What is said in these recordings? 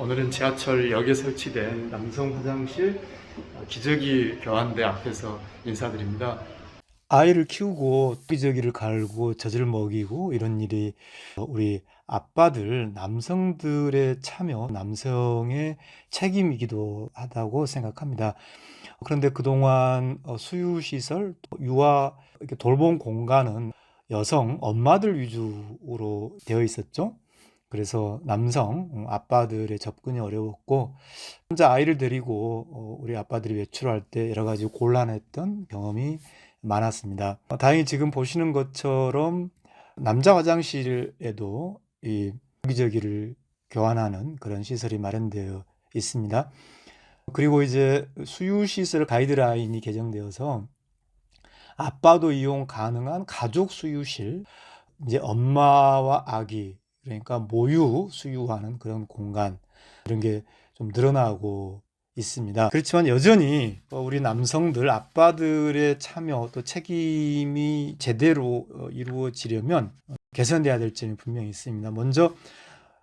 오늘은 지하철역에 설치된 남성 화장실 기저귀 교환대 앞에서 인사드립니다. 아이를 키우고 기저귀를 갈고 젖을 먹이고 이런 일이 우리 아빠들, 남성들의 참여, 남성의 책임이기도 하다고 생각합니다. 그런데 그동안 어, 수유시설, 유아 돌봄 공간은 여성, 엄마들 위주로 되어 있었죠. 그래서 남성, 음, 아빠들의 접근이 어려웠고, 혼자 아이를 데리고 어, 우리 아빠들이 외출할 때 여러 가지 곤란했던 경험이 많았습니다. 어, 다행히 지금 보시는 것처럼 남자 화장실에도 이 기저귀를 교환하는 그런 시설이 마련되어 있습니다. 그리고 이제 수유시설 가이드라인이 개정되어서 아빠도 이용 가능한 가족 수유실, 이제 엄마와 아기, 그러니까 모유 수유하는 그런 공간, 이런 게 좀 늘어나고 있습니다. 그렇지만 여전히 어, 우리 남성들, 아빠들의 참여 또 책임이 제대로 어, 이루어지려면 개선돼야 될 점이 분명히 있습니다. 먼저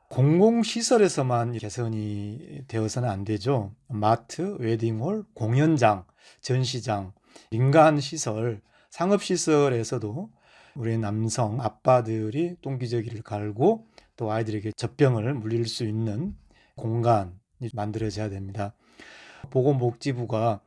공공시설에서만 개선이 되어서는 안 되죠. 마트, 웨딩홀, 공연장, 전시장, 민간 시설, 상업시설에서도 우리 남성 아빠들이 똥기저귀를 갈고 또 아이들에게 젖병을 물릴 수 있는 공간이 만들어져야 됩니다. 보건복지부가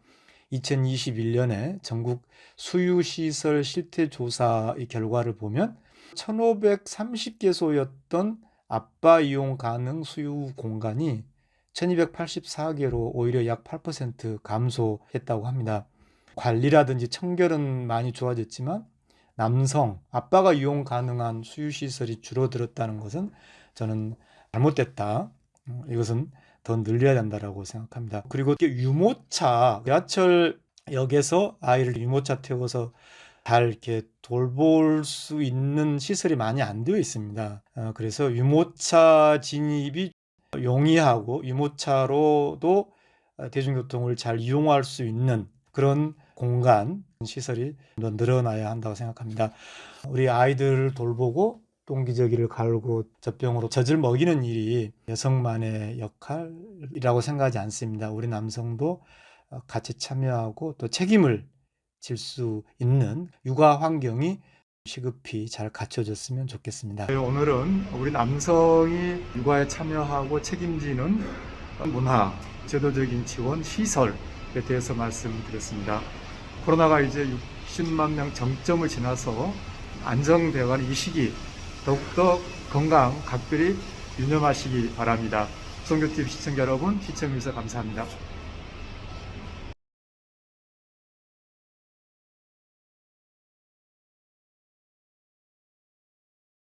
2021년에 전국 수유시설 실태조사 의 결과를 보면 1530개소였던 아빠 이용 가능 수유 공간이 1284개로 오히려 약 8% 감소했다고 합니다. 관리라든지 청결은 많이 좋아졌지만 남성, 아빠가 이용 가능한 수유시설이 줄어들었다는 것은 저는 잘못됐다. 음, 이것은 더 늘려야 된다라고 생각합니다. 그리고 유모차, 지하철역에서 아이를 유모차 태워서 잘 이렇게 돌볼 수 있는 시설이 많이 안 되어 있습니다. 어, 그래서 유모차 진입이 용이하고 유모차로도 대중교통을 잘 이용할 수 있는 그런 공간 시설이 더 늘어나야 한다고 생각합니다. 우리 아이들을 돌보고 똥기저귀를 갈고 젖병으로 젖을 먹이는 일이 여성만의 역할이라고 생각하지 않습니다. 우리 남성도 어, 같이 참여하고 또 책임을 질 수 있는 육아 환경이 시급히 잘 갖춰졌으면 좋겠습니다. 네, 오늘은 우리 남성이 육아에 참여하고 책임지는 문화, 제도적인 지원, 시설에 대해서 말씀드렸습니다. 코로나가 이제 60만 명 정점을 지나서 안정되어가는 이 시기 더욱더 건강 각별히 유념하시기 바랍니다. 송교TV 시청자 여러분 시청해주셔서 감사합니다.